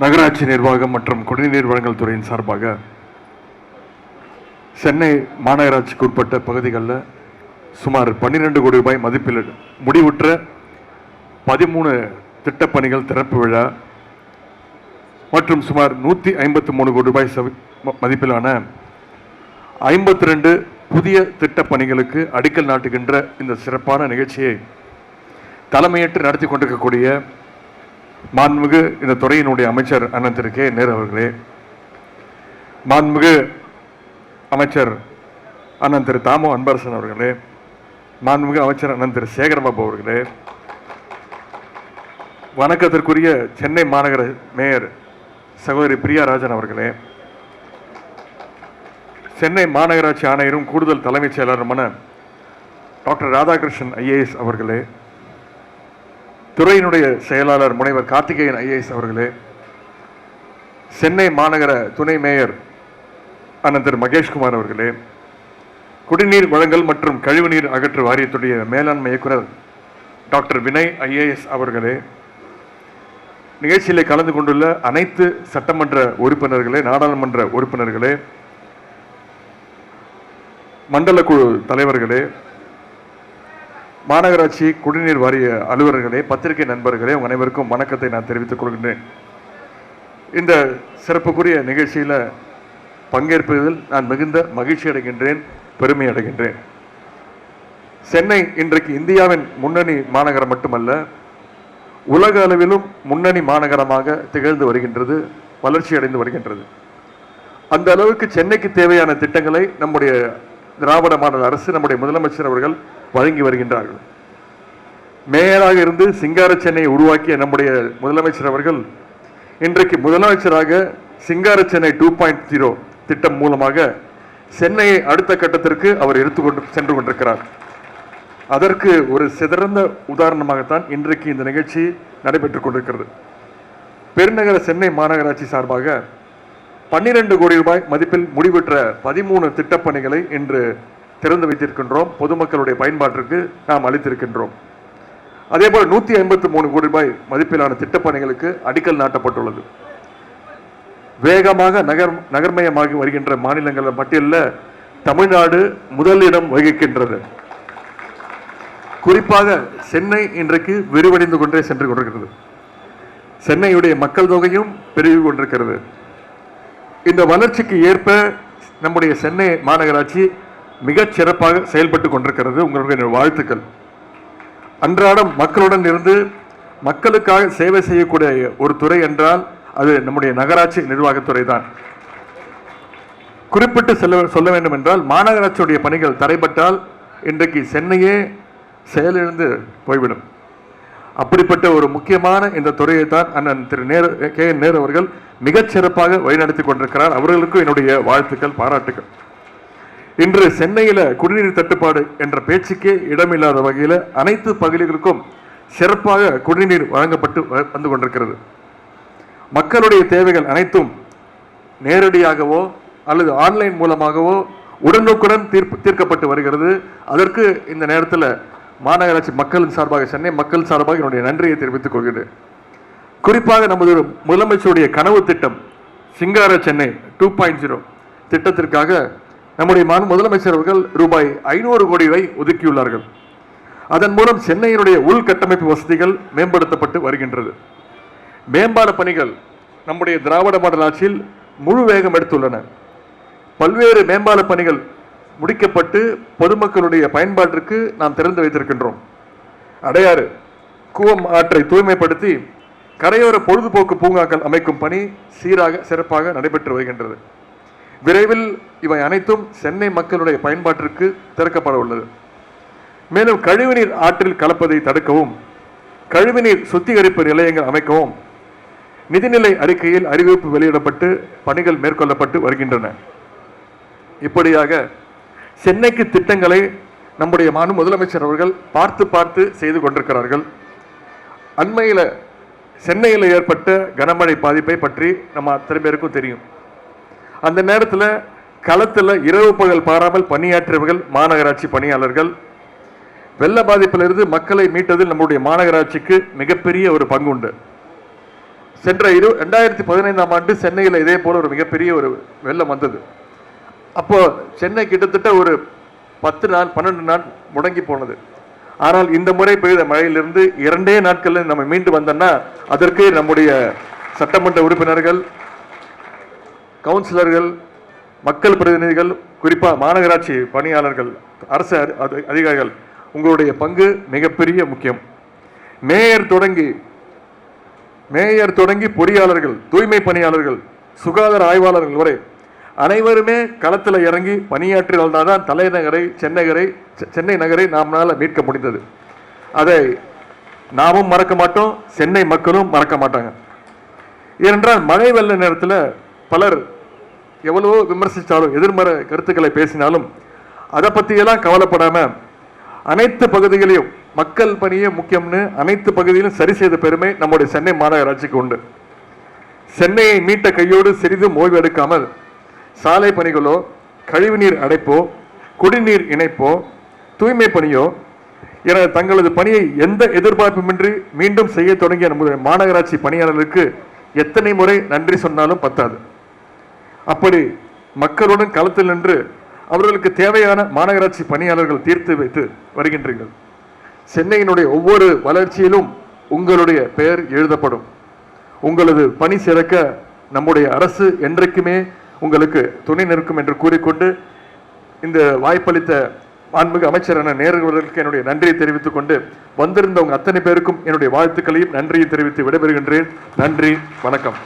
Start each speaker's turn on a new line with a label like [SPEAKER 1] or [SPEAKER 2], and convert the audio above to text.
[SPEAKER 1] நகராட்சி நிர்வாகம் மற்றும் குடிநீர் வழங்கல் துறையின் சார்பாக சென்னை மாநகராட்சிக்கு உட்பட்ட பகுதிகளில் சுமார் பன்னிரெண்டு கோடி ரூபாய் மதிப்பில் முடிவுற்ற பதிமூணு திட்டப்பணிகள் திறப்பு விழா மற்றும் சுமார் நூற்றி ஐம்பத்தி மூணு கோடி ரூபாய் சவி- ம- மதிப்பிலான ஐம்பத்தி ரெண்டு புதிய திட்டப்பணிகளுக்கு அடிக்கல் நாட்டுகின்ற இந்த சிறப்பான நிகழ்ச்சியை தலைமையேற்று நடத்தி கொண்டிருக்கக்கூடிய மாண்புமிகு இந்த துறையினுடைய அமைச்சர் அண்ணன் திரு கே நேரு அவர்களே. மாண்புமிகு அமைச்சர் அண்ணன் திரு தாமோ அன்பரசன் அவர்களே. மாண்புமிகு அமைச்சர் அண்ணன் திரு சேகரபாபு அவர்களே. வணக்கத்திற்குரிய சென்னை மாநகர மேயர் சகோதரி பிரியாராஜன் அவர்களே. சென்னை மாநகராட்சி ஆணையரும் கூடுதல் தலைமைச் செயலருமான டாக்டர் ராதாகிருஷ்ணன் ஐஏஎஸ் அவர்களே. துறையினுடைய செயலாளர் முனைவர் கார்த்திகேயன் ஐஏஎஸ் அவர்களே சென்னை மாநகர துணை மேயர் அண்ணன் திரு மகேஷ்குமார் அவர்களே குடிநீர் வழங்கல் மற்றும் கழிவுநீர் அகற்று வாரியத்துடைய மேலாண்மை இயக்குனர் டாக்டர் வினய் ஐஏஎஸ் அவர்களே நிகழ்ச்சியில் கலந்து கொண்டுள்ள அனைத்து சட்டமன்ற உறுப்பினர்களே நாடாளுமன்ற உறுப்பினர்களே மண்டல குழு தலைவர்களே மாநகராட்சி குடிநீர் வாரிய அலுவலர்களே பத்திரிகை நண்பர்களே உங்கள் அனைவருக்கும் வணக்கத்தை நான் தெரிவித்துக் கொள்கின்றேன். இந்த சிறப்புக்குரிய நிகழ்ச்சியில் பங்கேற்பதில் நான் மிகுந்த மகிழ்ச்சி அடைகின்றேன் பெருமை அடைகின்றேன். சென்னை இன்றைக்கு இந்தியாவின் முன்னணி மாநகரம் மட்டுமல்ல உலக அளவிலும் முன்னணி மாநகரமாக திகழ்ந்து வருகின்றது வளர்ச்சி அடைந்து வருகின்றது. அந்த அளவுக்கு சென்னைக்கு தேவையான திட்டங்களை நம்முடைய திராவிட மாடல் அரசு நம்முடைய முதலமைச்சர் அவர்கள் வழங்கி வருகின்றார்கள். மேயராக இருந்து சிங்கார சென்னையை உருவாக்கிய நம்முடைய முதலமைச்சர் அவர்கள் இன்றைக்கு முதலமைச்சராக சிங்கார சென்னை டூ பாயிண்ட் ஜீரோ திட்டம் மூலமாக சென்னையை அடுத்த கட்டத்திற்கு அவர் எடுத்துக்கொண்டு சென்று கொண்டிருக்கிறார். அதற்கு ஒரு சிதறந்த உதாரணமாகத்தான் இன்றைக்கு இந்த நிகழ்ச்சி நடைபெற்றுக் கொண்டிருக்கிறது. பெருநகர சென்னை மாநகராட்சி சார்பாக பன்னிரண்டு கோடி ரூபாய் மதிப்பில் முடிவுற்ற பதிமூணு திட்டப்பணிகளை இன்று திறந்து வைத்திருக்கின்றோம். பொதுமக்களுடைய பயன்பாட்டிற்கு நாம் அளித்திருக்கின்றோம். அதேபோல் நூற்றி ஐம்பத்து மூணு கோடி ரூபாய் மதிப்பிலான திட்டப்பணிகளுக்கு அடிக்கல் நாட்டப்பட்டுள்ளது. வேகமாக நகர் நகர்மயமாகி வருகின்ற மாநிலங்கள் பட்டியலில் தமிழ்நாடு முதலிடம் வகிக்கின்றது. குறிப்பாக சென்னை இன்றைக்கு விரிவடைந்து கொண்டே சென்று கொண்டிருக்கிறது. சென்னையுடைய மக்கள் தொகையும் பெருகி கொண்டிருக்கிறது. இந்த வளர்ச்சிக்கு ஏற்ப நம்முடைய சென்னை மாநகராட்சி மிகச் சிறப்பாக செயல்பட்டு கொண்டிருக்கிறது உங்களுடைய வாழ்த்துக்கள். அன்றாடம் மக்களுடன் இருந்து மக்களுக்காக சேவை செய்யக்கூடிய ஒரு துறை என்றால் அது நம்முடைய நகராட்சி நிர்வாகத்துறை தான் குறிப்பிட்டு செல்ல சொல்ல வேண்டும் என்றால் மாநகராட்சியுடைய பணிகள் தடைபட்டால் இன்றைக்கு சென்னையே செயலிழந்து போய்விடும். அப்படிப்பட்ட ஒரு முக்கியமான இந்த துறையை தான் அண்ணன் திரு நேரு கே என் நேரு அவர்கள் மிகச் சிறப்பாக வழிநடத்தி கொண்டிருக்கிறார். அவர்களுக்கும் என்னுடைய வாழ்த்துக்கள் பாராட்டுகள் இன்று சென்னையில் குடிநீர் தட்டுப்பாடு என்ற பேச்சுக்கே இடமில்லாத வகையில் அனைத்து பகுதிகளுக்கும் சிறப்பாக குடிநீர் வழங்கப்பட்டு வ- வந்து கொண்டிருக்கிறது. மக்களுடைய தேவைகள் அனைத்தும் நேரடியாகவோ அல்லது ஆன்லைன் மூலமாகவோ உடனுக்குடன் தீர்ப்பு தீர்க்கப்பட்டு வருகிறது. அதற்கு இந்த நேரத்தில் மாநகராட்சி மக்களின் சார்பாக சென்னை மக்கள் சார்பாக என்னுடைய நன்றியை தெரிவித்துக் கொள்கிறேன். குறிப்பாக நமது முதலமைச்சருடைய கனவு திட்டம் சிங்கார சென்னை டூ பாயிண்ட் ஜீரோ திட்டத்திற்காக நம்முடைய மாநில முதலமைச்சர் அவர்கள் ரூபாய் ஐநூறு கோடி வரை ஒதுக்கியுள்ளார்கள். அதன் மூலம் சென்னையினுடைய உள்கட்டமைப்பு வசதிகள் மேம்படுத்தப்பட்டு வருகின்றது. மேம்பால பணிகள் நம்முடைய திராவிட மாடல் ஆட்சியில் முழு வேகம் எடுத்துள்ளன. பல்வேறு மேம்பால பணிகள் முடிக்கப்பட்டு பொதுமக்களுடைய பயன்பாட்டிற்கு நாம் திறந்து வைத்திருக்கின்றோம். அடையாறு கூவம் ஆற்றை தூய்மைப்படுத்தி கரையோர பொழுதுபோக்கு பூங்காக்கள் அமைக்கும் பணி சீராக சிறப்பாக நடைபெற்று வருகின்றது. விரைவில் இவை அனைத்தும் சென்னை மக்களுடைய பயன்பாட்டிற்கு திறக்கப்பட உள்ளது. மேலும் கழிவுநீர் ஆற்றில் கலப்பதை தடுக்கவும் கழிவுநீர் சுத்திகரிப்பு நிலையங்கள் அமைக்கவும் நிதிநிலை அறிக்கையில் அறிவிப்பு வெளியிடப்பட்டு பணிகள் மேற்கொள்ளப்பட்டு வருகின்றன. இப்படியாக சென்னைக்கு திட்டங்களை நம்முடைய மாநில முதலமைச்சர் அவர்கள் பார்த்து பார்த்து செய்து கொண்டிருக்கிறார்கள். அண்மையில் சென்னையில் ஏற்பட்ட கனமழை பாதிப்பை பற்றி நம்ம அத்தனை பேருக்கும் தெரியும். அந்த நேரத்தில் களத்தில் இரவு பகல் பாராமல் பணியாற்றியவர்கள் மாநகராட்சி பணியாளர்கள். வெள்ள பாதிப்பிலிருந்து மக்களை மீட்டதில் நம்முடைய மாநகராட்சிக்கு மிகப்பெரிய ஒரு பங்கு உண்டு. சென்ற இரு ரெண்டாயிரத்தி பதினைந்தாம் ஆண்டு சென்னையில் இதே போல் ஒரு மிகப்பெரிய ஒரு வெள்ளம் வந்தது. அப்போது சென்னை கிட்டத்தட்ட ஒரு பத்து நாள் பன்னெண்டு நாள் முடங்கி போனது. ஆனால் இந்த முறை பெய்த மழையிலிருந்து இரண்டே நாட்களில் நம்ம மீண்டு வந்தோம்னா அதற்கு நம்முடைய சட்டமன்ற உறுப்பினர்கள் கவுன்சிலர்கள் மக்கள் பிரதிநிதிகள் குறிப்பாக மாநகராட்சி பணியாளர்கள் அரசு அதிகாரிகள் உங்களுடைய பங்கு மிகப்பெரிய முக்கியம். மேயர் தொடங்கி மேயர் தொடங்கி பொறியாளர்கள் தூய்மை பணியாளர்கள் சுகாதார ஆய்வாளர்கள் வரை அனைவருமே களத்தில் இறங்கி பணியாற்றினால் தான் தலைநகரை சென்னைகரை சென்னை நகரை நம்மளால் மீட்க முடிந்தது. அதை நாமும் மறக்க மாட்டோம் சென்னை மக்களும் மறக்க மாட்டாங்க. ஏனென்றால் மழை வெள்ள நேரத்தில் பலர் எவ்வளவோ விமர்சித்தாலும் எதிர்மறை கருத்துக்களை பேசினாலும் அதை பற்றியெல்லாம் கவலைப்படாமல் அனைத்து பகுதிகளையும் மக்கள் பணியே முக்கியம்னு அனைத்து பகுதியிலும் சரி செய்த பெருமை நம்முடைய சென்னை மாநகராட்சிக்கு உண்டு. சென்னையை மீட்ட கையோடு சிறிதும் ஓய்வு எடுக்காமல் சாலை பணிகளோ கழிவுநீர் அடைப்போ குடிநீர் இணைப்போ தூய்மை பணியோ என தங்களது பணியை எந்த எதிர்பார்ப்புமின்றி மீண்டும் செய்ய தொடங்கிய நம்முடைய மாநகராட்சி பணியாளர்களுக்கு எத்தனை முறை நன்றி சொன்னாலும் பத்தாது. அப்படி மக்களுடன் களத்தில் நின்று அவர்களுக்கு தேவையான மாநகராட்சி பணியாளர்கள் தீர்த்து வைத்து வருகின்றீர்கள். சென்னையினுடைய ஒவ்வொரு வளர்ச்சியிலும் உங்களுடைய பெயர் எழுதப்படும். உங்களது பணி சிறக்க நம்முடைய அரசு என்றைக்குமே உங்களுக்கு துணை நிற்கும் என்று கூறிக்கொண்டு இந்த வாய்ப்பளித்த மாண்புமிகு அமைச்சரான நேர்களுக்கு என்னுடைய நன்றியை தெரிவித்துக் கொண்டு வந்திருந்தவங்க அத்தனை பேருக்கும் என்னுடைய வாழ்த்துக்களையும் நன்றியை தெரிவித்து விடைபெறுகின்றேன். நன்றி வணக்கம்.